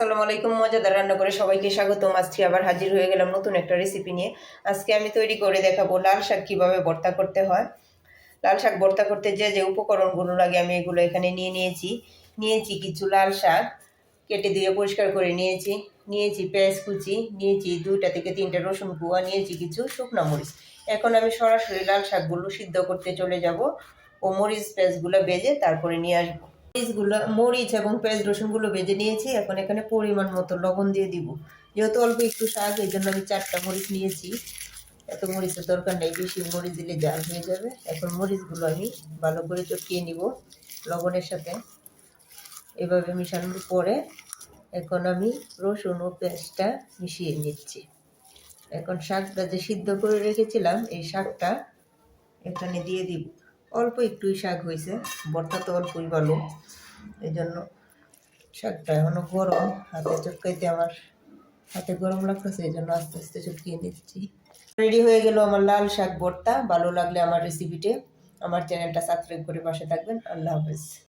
আসসালামু আলাইকুম, মজাদার রান্না করে সবাইকে স্বাগতম। আজকে আবার হাজির হয়ে গেলাম নতুন একটা রেসিপি নিয়ে। আজকে আমি তৈরি করে দেখাবো লাল শাক কীভাবে ভর্তা করতে হয়। লাল শাক ভর্তা করতে যে যে উপকরণগুলো লাগে আমি এগুলো এখানে নিয়ে নিয়েছি। নিয়েছি কিছু লাল শাক, কেটে দিয়ে পরিষ্কার করে নিয়েছি। নিয়েছি পেঁয়াজ কুচি, নিয়েছি দুইটা থেকে তিনটা রসুন কুয়া, নিয়েছি কিছু শুকনা মরিচ। এখন আমি সরাসরি লাল শাকগুলো সিদ্ধ করতে চলে যাব ও মরিচ পেঁয়াজগুলো বেজে তারপরে নিয়ে আসব। মরিচগুলো মরিচ এবং পেঁয়াজ রসুনগুলো ভেজে নিয়েছি। এখন এখানে পরিমাণ মতো লবণ দিয়ে দিব। যেহেতু অল্প একটু শাক, এই জন্য আমি চারটা মরিচ নিয়েছি। এত মরিচের দরকার নেই, বেশি মরিচ দিলে জাল হয়ে যাবে। এখন মরিচগুলো আমি ভালো করে চটকিয়ে নিব লবণের সাথে। এভাবে মিশানোর পরে এখন আমি রসুন ও পেঁয়াজটা মিশিয়ে নিচ্ছি। এখন শাকটা যে সিদ্ধ করে রেখেছিলাম, এই শাকটা এখানে দিয়ে দিব। অল্প একটুই শাক হয়েছে। বর্ষা তো অল্পই ভালো। এই জন্য শাকটা এখনও গরম। হাতে চটকাইতে আমার হাতে গরম লাগতেছে এই জন্য আস্তে আস্তে চটকিয়ে নিচ্ছি। রেডি হয়ে গেল আমার লাল শাক বর্তা ভালো লাগলে আমার রেসিপিটি আমার চ্যানেলটা সাবস্ক্রাইব করে পাশে থাকবেন। আল্লাহ হাফেজ।